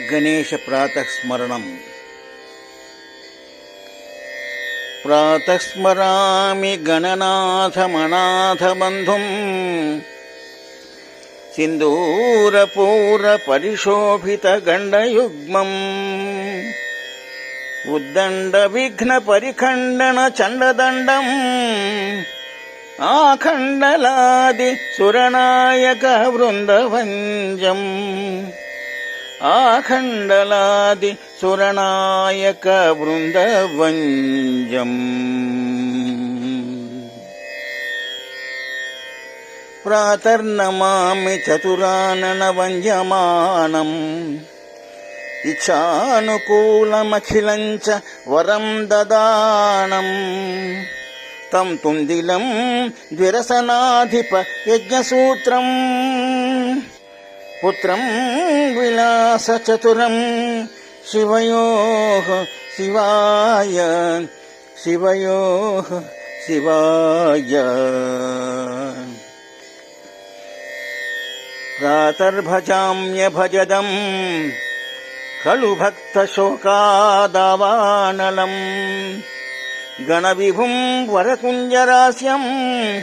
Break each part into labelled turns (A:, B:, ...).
A: गणेशप्रातः स्मरणम् प्रातः स्मरामि गणनाथमनाथबन्धुम्। सिन्दूरपूरपरिशोभितगण्डयुग्मम्। उद्दण्डविघ्नपरिखण्डनचण्डदण्डम्। आखण्डलादि सुरनायकवृन्दभञ्जम् आखण्डलादि सुरनायकवृन्दवञ्जम् प्रातर्नमामि चतुराननवञ्जमानम्। इच्छानुकूलमखिलम् च वरम् ददानम्। तम् तुन्दिलम् द्विरसनाधिप यज्ञसूत्रम् पुत्रम् विलासचतुरम् शिवयोः शिवाय शिवयोः शिवाय। प्रातर्भजाम्यभजदम् खलु भक्तशोकादावानलम्। गणविभुम् वरकुञ्जरास्यम्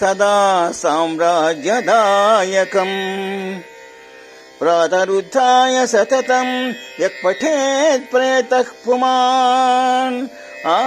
A: सदा साम्राज्यदायकम्। प्रातरुद्धाय सततम् यः पठेत् प्रेतः पुमान्। आ